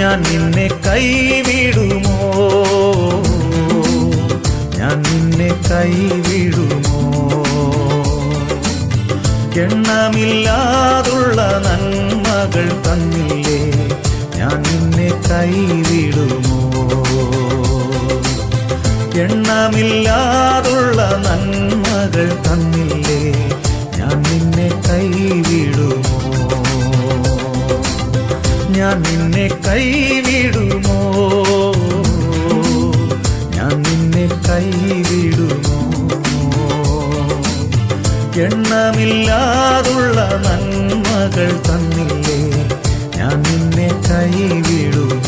ഞാൻ നിന്നെ കൈവിടുമോ? ഞാൻ നിന്നെ കൈവിടുമോ? എണ്ണമില്ലാതുള്ള നന്മകൾ തന്നില്ലേ? ഞാൻ നിന്നെ കൈവിടുമോ? എണ്ണമില്ലാതുള്ള നന്മകൾ തന്നില്ലേ? ഞാൻ നിന്നെ കൈവിടുമോ? ഞാൻ നിന്നെ കൈവിടുമോ? എണ്ണമില്ലാതുള്ള നന്മകൾ തന്നില്ലേ? ഞാൻ നിന്നെ കൈവിടുമോ?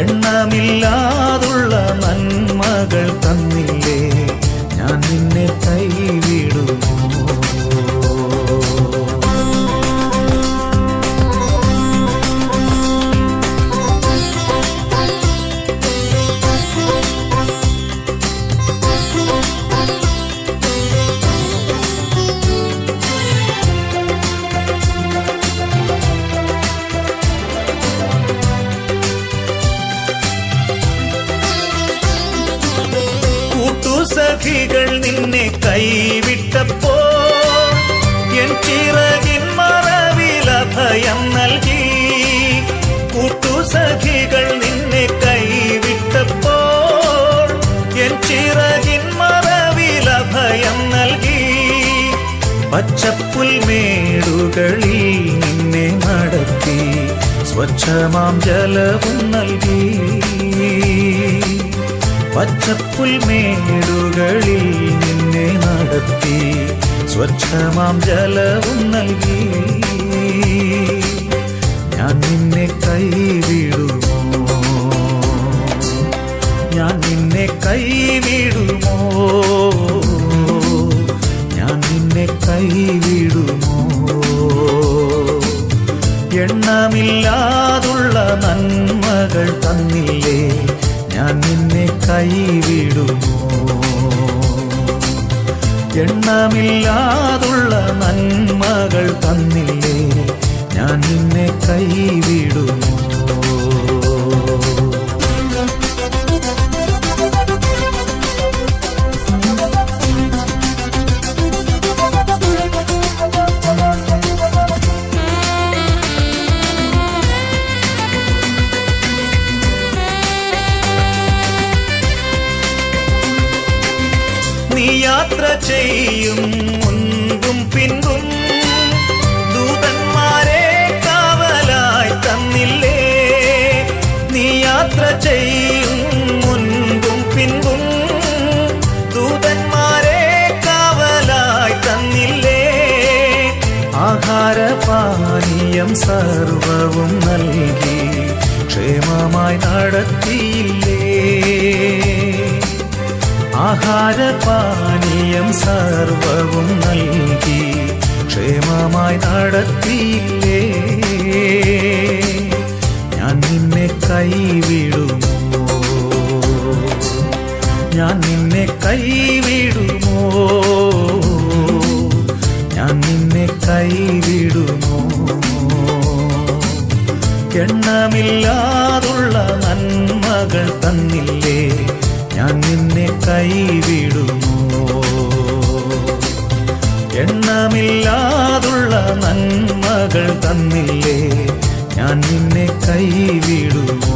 എണ്ണമില്ലാതുള്ള നന്മകൾ തന്നില്ലേ? ഞാൻ നിന്നെ കൂട്ടുസഖികൾ നിന്നെ കൈവിട്ടപ്പോ എൻ ചിറകിൻ മറവില ഭയം നൽകി. കൂട്ടു സഖികൾ നിന്നെ കൈവിട്ടപ്പോൾ എൻ ചിറകിൻ മറവില ഭയം നൽകി. പച്ചപ്പുൽമേടുകളിൽ നിന്നെ നടത്തി സ്വച്ഛമാം ജലവും നൽകി. പച്ചപ്പുൽമേടുകളിൽ നിന്നെ നടത്തി സ്വച്ഛമാം ജലവും നൽകി. ഞാൻ നിന്നെ കൈവിടുമോ? ഞാൻ നിന്നെ കൈവിടുമോ? ഞാൻ നിന്നെ കൈവിടുമോ നിന്നെ കൈവിടുമോ എണ്ണമില്ലാതുള്ള നന്മകൾ നീ യാത്ര ചെയ്യും മുൻപും പിൻപും. ദൂതന്മാരെ കാവലായി തന്നില്ലേ? നീ യാത്ര ചെയ്യും മുൻപും പിൻപും. ദൂതന്മാരെ കാവലായി തന്നില്ലേ? ആഹാരപാനീയം സർവവും നൽകി ക്ഷേമമായി നടത്തിയില്ലേ? ആഹാരപാനീയം സർവവും നൽകി ക്ഷേമമായി നടത്തിയില്ലേ? ഞാൻ നിന്നെ കൈവിടുമോ? ഞാൻ നിന്നെ കൈവിടുമോ? ഞാൻ നിന്നെ കൈവിടുമോ? എണ്ണമില്ലാതുള്ള നന്മകൾ തന്നില്ലേ? ഞാൻ നിന്നെ കൈവിടുമോ? എണ്ണമില്ലാതുള്ള നന്മകൾ തന്നില്ലേ? ഞാൻ നിന്നെ കൈവിടുമോ